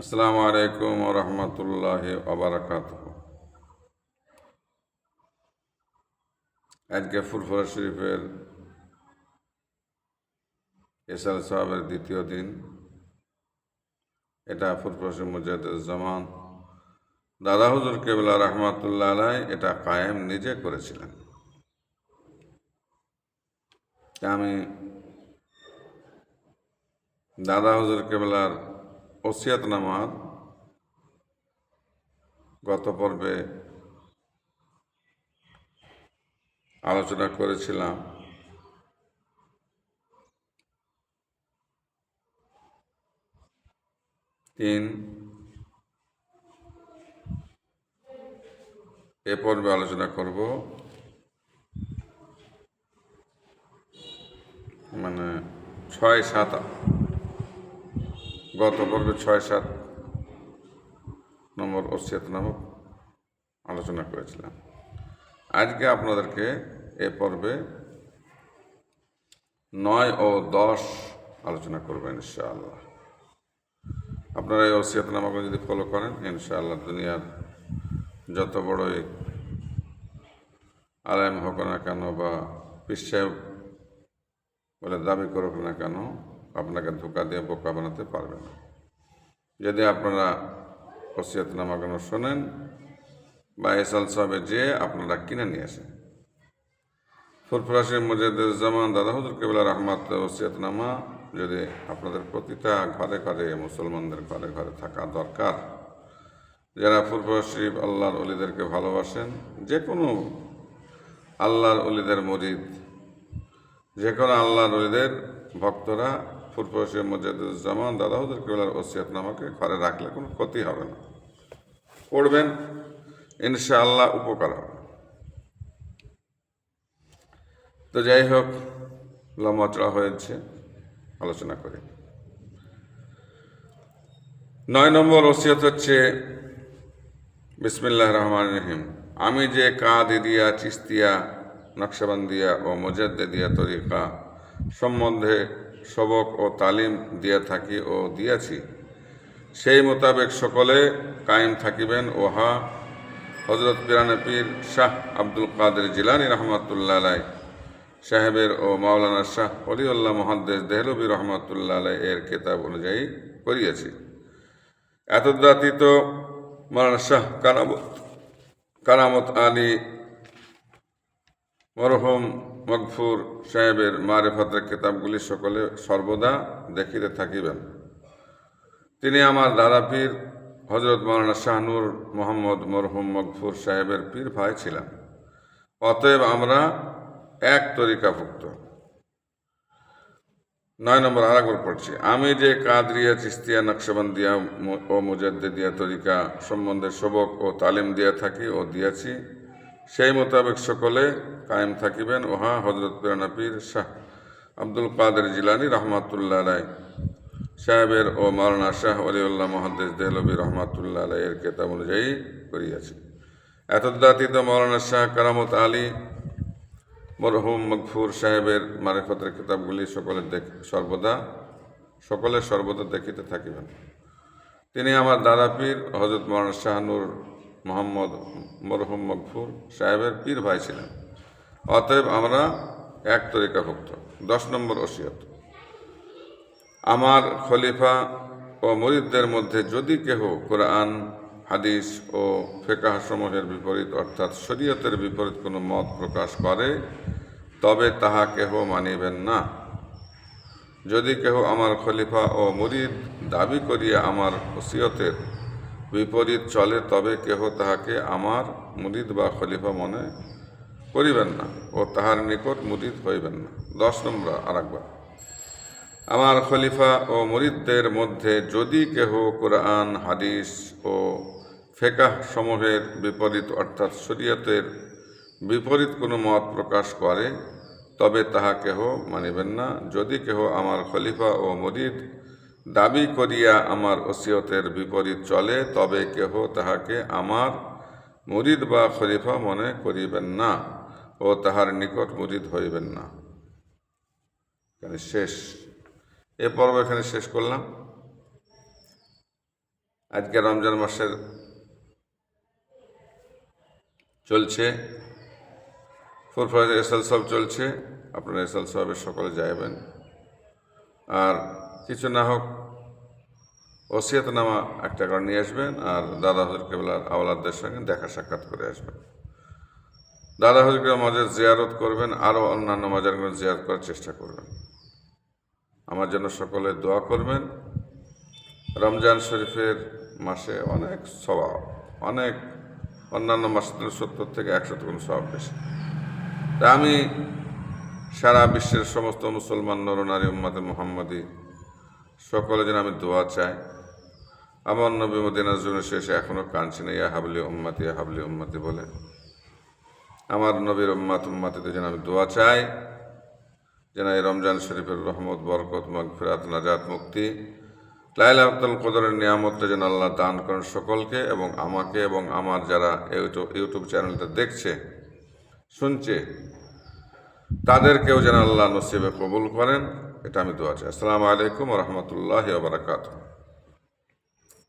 আসসালামু আলাইকুম রহমতুল্লাহ আবরাকাত আজকে ফুরফুরা শরীফের এসাল সাহেবের দ্বিতীয় দিন। এটা ফুরফুরা শরীফ মুজাহিদুজ্জামান দাদা হুজুর কেবলা রহমাতুল্লাহ আলাই এটা কায়েম নিজে করেছিলেন। আমি দাদা হুজুর কেবলার ওসিয়াতনামার গত পর্বে আলোচনা করেছিলাম। তিন এ পর্বে আলোচনা করব। মানে ছয় সাত গত পর্বে ছয় সাত নম্বর ওসিয়ত নামক আলোচনা করেছিলাম। আজকে আপনাদেরকে এ পর্বে নয় ও দশ আলোচনা করবেন ইনশাআল্লাহ। আপনারা এই ওসিয়ত নামাকে যদি ফলো করেন, ইনশাআল্লাহ দুনিয়ার যত বড়ই আলেম হোক না কেন বা পিসাব বলে দাবি করুক না কেন আপনাকে ধোকা দিয়ে বোকা বানাতে পারবে না। যদি আপনারা ওসিয়তনামা কোনো শোনেন, বা এসাল সাহেবে যে আপনারা কিনে নিয়ে আসেন। ফুরফুরাশি মুজাদুজ্জামান দাদা হুজুর কেবলা রহমাত ওসিয়তনামা, যদি আপনাদের প্রতিটা ঘরে ঘরে মুসলমানদের ঘরে ঘরে থাকা দরকার, যারা ফুরফুরা শরীফ আল্লাহর অলিদেরকে ভালোবাসেন যে কোনো আল্লাহর অলিদের মরিদ যে কোনো আল্লাহর অলিদের ভক্তরা ফুরফুরশি মজাদুজ্জামান দাদা হুজুর কেবলার ওসিয়তনামাকে ঘরে রাখলে কোনো ক্ষতি হবে না। পড়বেন, ইনশাআল্লাহ উপকার হবে। তো যাই হোক, লম্বা হয়েছে, আলোচনা করি। নয় নম্বর ওসিয়ত হচ্ছে বিসমিল্লাহ রহমান রহিম। আমি যে কাদিয়া চিস্তিয়া, নকশাবন্দিয়া ও মুজাদ্দিয়া তরিকা সম্বন্ধে সবক ও তালিম দিয়া থাকি ও দিয়াছি। সেই মোতাবেক সকলে কায়েম থাকিবেন। ওহা হজরত পিরানে পীর শাহ আব্দুল কাদের জিলানি রহমতুল্লাহ আলাই সাহেবের ও মাওলানা শাহ অলিউল্লাহ মহাদ্দেশ দেহলবী রহমতুল্লাহ আলাই এর কেতাব অনুযায়ী করিয়াছি। এতদ্রাতীত মাওলানা শাহ কারামত কারামত আলী মরহম মকফুর সাহেবের মারেফতের কিতাবগুলি সকলে সর্বদা দেখিতে থাকিবেন। তিনি আমার দাদা পীর হজরত মৌলানা শাহনুর মোহাম্মদ মরহুম মকফুর সাহেবের পীর ভাই ছিলেন। অতএব আমরা এক তরিকাভুক্ত। নয় নম্বর আর একবার পড়ছি। আমি যে কাদরিয়া, চিস্তিয়া, নকশবন্দিয়া ও মুজাদ্দিয়া তরিকা সম্বন্ধে সবক ও তালিম দিয়া থাকি ও দিয়াছি সেই মোতাবেক সকলে কায়েম থাকিবেন। ওহা হজরত পিরানা পীর শাহ আব্দুল কাদের জিলানি রহমাতুল্লাহ রায় সাহেবের ও মাওলানা শাহ অলিউল্লাহ মহাদ্দেশ দেহলবী রহমাতুল্লাহ আলাই এর কেতাব অনুযায়ী করিয়াছি এতদ্দাতীত মাওলানা শাহ কারামত আলী, মরহুম মকফুর সাহেবের মারেফতের কিতাবগুলি সকলে দেখ, সর্বদা, সকলে সর্বদা দেখিতে থাকিবেন। তিনি আমার দাদা পীর হজরত মৌলানা শাহনুর মোহাম্মদ মরহুম মকফুর সাহেবের পীর ভাই ছিলেন। অতএব আমরা এক তরিকাভুক্ত, দশ নম্বর ওসিয়ত। আমার খলিফা ও মরিদদের মধ্যে যদি কেহ কোরআন, হাদিস ও ফেকাহ সমূহের বিপরীত, অর্থাৎ শরীয়তের বিপরীত কোনো মত প্রকাশ করে, তবে তাহা কেহ মানিবেন না। যদি কেহ আমার খলিফা ও মুরিদ দাবি করিয়া আমার ওসিয়তের বিপরীত চলে তবে কেহ তাহাকে আমার মুরিদ বা খলিফা মনে করিবেন না ও তাহার নিকট মুরিদ হইবেন না। দশ নম্বর আর একবার আমার খলিফা ও মুরিদদের মধ্যে যদি কেহ কোরআন, হাদিস ও ফেকাহ সমূহের বিপরীত অর্থাৎ শরীয়তের বিপরীত কোনো মত প্রকাশ করে, তবে তাহা কেহ মানিবেন না। যদি কেহ আমার খলিফা ও মুরিদ দাবি করিয়া আমার ওসিয়তের বিপরীত চলে, তবে কেহ তাহাকে আমার মুরিদ বা খলিফা মনে করিবেন না ও তাহার নিকট মুরিদ হইবেন না। শেষ। এ পর্ব এখানে শেষ করলাম। আজকে রমজান মাসের চলছে। ফুরফরাজ এসএল সব চলছে। আপনারা এসএল সবের সকলে যাইবেন। আর কিছু না হোক, ওসিয়তনামা একটা করে নিয়ে আসবেন আর দাদা হজর কেবলার আওলাদদের সঙ্গে দেখা সাক্ষাৎ করে আসবেন। দাদা হজরকে মাজার জিয়ারত করবেন, আরও অন্যান্য মাজারগুলো জিয়ারত করার চেষ্টা করবেন। আমার জন্য সকলে দোয়া করবেন। রমজান শরীফের মাসে অনেক স্বভাব অনেক অন্যান্য মাসের সত্তর থেকে একশো গুণ স্বভাব বেশি। তা আমি সারা বিশ্বের সমস্ত মুসলমান নরনারী উম্মাদে মোহাম্মদী সকলে যেন আমি দোয়া চাই। আমার নবী মদিনার জন্য শেষে এখনও কাঁদছে না, ইয়া হাবলি উম্মাতি, ইয়া হাবলি উম্মাতি বলে। আমার নবীর উম্মাত, উম্মাতিতে যেন আমি দোয়া চাই। যেন এই রমজান শরীফের রহমত, বরকত, মগফিরাত, নাজাত, মুক্তি, লাইলা আব্দুল কদরের নিয়ামতটা যেন আল্লাহ দান করেন সকলকে এবং আমাকে এবং আমার যারা ইউটিউব ইউটিউব চ্যানেলটা দেখছে, শুনছে, তাদেরকেও যেন আল্লাহ নসিবে কবুল করেন। এটা আমি দোয়া চাই। আসসালামু আলাইকুম রহমতুল্লাহ বারাকাতুহ।